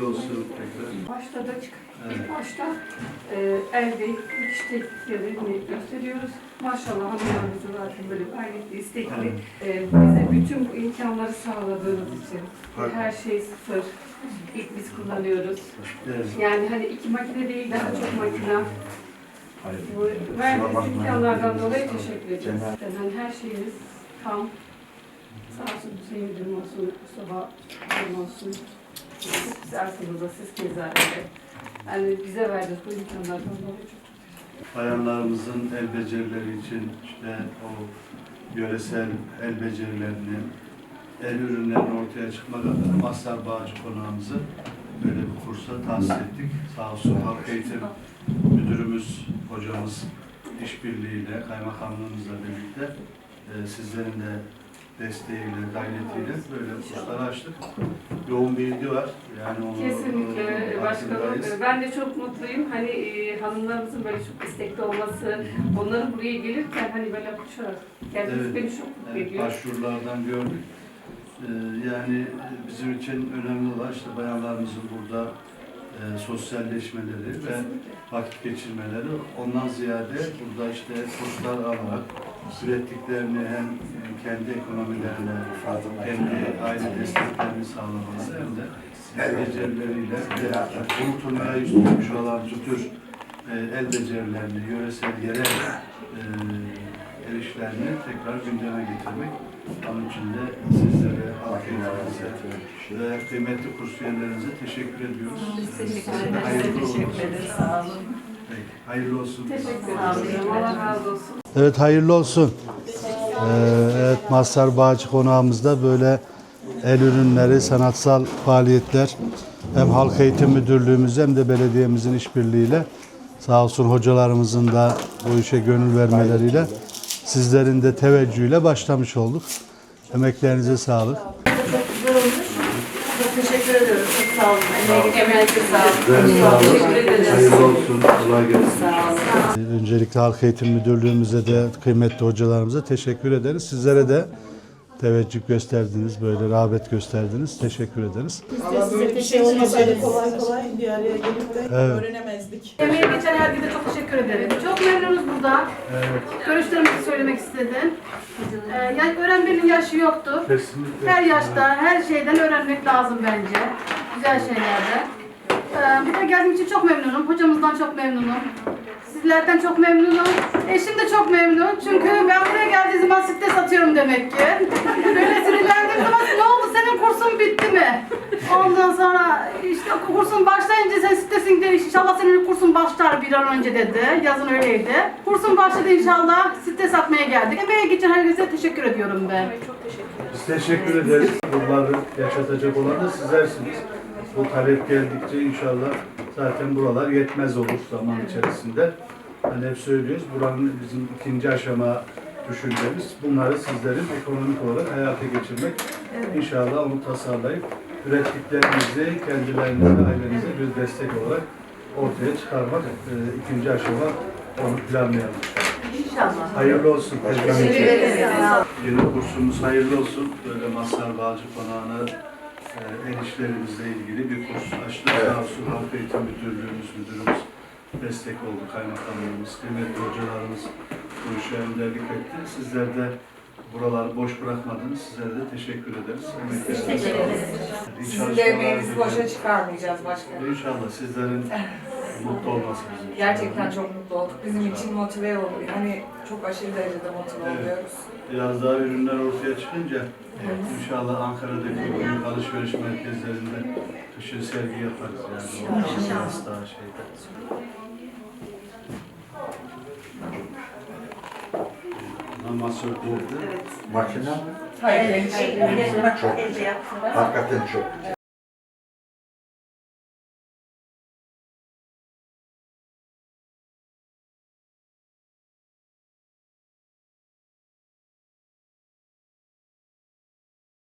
Hayırlı olsun tekrar. Başladık. Evet. İlk başta e, elde dikiş tekniklerini gösteriyoruz. Maşallah hanımlarımız da zaten böyle gayet istekli. E, bize bütün bu imkanları sağladığınız için. Bak. Her şey sıfır. İlk biz kullanıyoruz. Evet. Yani hani iki makine değil daha çok makine. Hayır. Bu verdiğiniz imkanlardan dolayı teşekkür ederiz. Yani her şeyiniz tam. Sağ olsun Hüseyin Müdürüm olsun, Mustafa Müdürüm olsun. Çok güzelsiniz da siz keza öyle. Yani bize verdiğiniz bu imkanlardan dolayı çok Bayanlarımızın el becerileri için işte o yöresel el becerilerini, el ürünlerini ortaya çıkmak adına Mazhar Bağcı konağımızı böyle bir kursa tahsis ettik. Sağ olsun Halk Eğitim Müdürümüz, hocamız işbirliğiyle, kaymakamlığımızla birlikte e, sizlerin de desteğiyle, gayretiyle böyle kursları açtık. Yoğun bir ilgi var. Yani onu Kesinlikle e, başkanım. Ben de çok mutluyum. Hani e, hanımlarımızın böyle çok istekli olması, onların buraya gelirken hani böyle koşarak gelmesi Evet. beni çok mutlu Evet, ediyor. başvurulardan gördük. Ee, yani bizim için önemli olan işte bayanlarımızın burada e, sosyalleşmeleri ve Kesinlikle. vakit geçirmeleri. Ondan ziyade burada işte kurslar alarak ürettiklerini hem kendi ekonomilerine, kendi aile desteklerini sağlamaları hem de el becerileriyle unutulmaya yüz tutmuş olan bu tür e, el becerilerini, yöresel, yerel e, el işlerini tekrar gündeme getirmek. Onun için de sizlere, eğitimimize ve kıymetli kursiyerlerinize teşekkür ediyoruz. Biz teşekkür Size de ederiz. hayırlı Teşekkür ederiz. Sağ olun. Peki, hayırlı olsun. Teşekkür ederim. Allah razı olsun. Evet hayırlı olsun. Ee, evet Mazhar Bağcı konağımızda böyle el ürünleri, sanatsal faaliyetler hem Halk Eğitim Müdürlüğümüz hem de belediyemizin işbirliğiyle sağ olsun hocalarımızın da bu işe gönül vermeleriyle sizlerin de teveccühüyle başlamış olduk. Emeklerinize sağlık. Çok güzel olmuş. Çok teşekkür ediyoruz. Çok sağ olun. Emeğe sağ olun. Teşekkür ederiz. Hayırlı olsun. Kolay gelsin. Sağ olun. Öncelikle Halk Eğitim Müdürlüğümüze de kıymetli hocalarımıza teşekkür ederiz. Sizlere de teveccüh gösterdiniz, böyle rağbet gösterdiniz. Teşekkür ederiz. Valla böyle bir şey olmasaydı kolay kolay bir araya gelip de Evet. öğrenemezdik. Emeği geçen herkese çok teşekkür ederim. Çok memnunuz burada. Görüşlerimizi söylemek istedim. Ee, yani öğrenmenin yaşı yoktur. Kesinlikle. Her yaşta, her şeyden öğrenmek lazım bence. Güzel şeylerden. Ee, bir de geldiğim için çok memnunum. Hocamızdan çok memnunum. Sizlerden çok memnunum. Eşim de çok memnun. Çünkü ben buraya geldiğim zaman stres atıyorum demek ki. Böyle sinirlendiğim zaman ne oldu senin kursun bitti mi? Ondan sonra işte kursun başlayınca sen stresin gider inşallah senin kursun başlar bir an önce dedi. Yazın öyleydi. Kursun başladı inşallah. Stres atmaya geldik. Emeğe geçen herkese teşekkür ediyorum ben. Biz teşekkür ederiz. Bunları yaşatacak olan da sizlersiniz. Bu talep geldikçe inşallah zaten buralar yetmez olur zaman içerisinde. Hani hep söylüyoruz, buranın bizim ikinci aşama düşüncemiz. Bunları sizlerin ekonomik olarak hayata geçirmek. İnşallah onu tasarlayıp ürettiklerinizi kendilerinize, ailenize bir destek olarak ortaya çıkarmak e, ikinci aşama onu planlayalım. İnşallah. Hayırlı olsun. Teşekkür ederiz. Yeni kursumuz hayırlı olsun. Böyle Mazhar Bağcı Konağı'na e, el işlerimizle ilgili bir kurs açtık. Sağ olsun Halk Eğitim Müdürlüğümüz, müdürümüz destek oldu. Kaymakamlığımız, kıymetli hocalarımız bu işe önderlik etti. Sizler de buraları boş bırakmadınız. Sizlere de teşekkür ederiz. Emeklerinize Teşekkür sağlık. Sizin de emeğinizi boşa çıkarmayacağız başkanım. İnşallah sizlerin mutlu olması bizim için. Gerçekten çok mutlu olduk. Bizim için motive olduk. Hani çok aşırı derecede motive Evet. oluyoruz. Biraz daha ürünler ortaya çıkınca inşallah Ankara'daki büyük alışveriş merkezlerinde kışın sergi yaparız yani. İnşallah. Daha şeyde. Amasör kurdu. Makine Hayır. çok, hakikaten çok.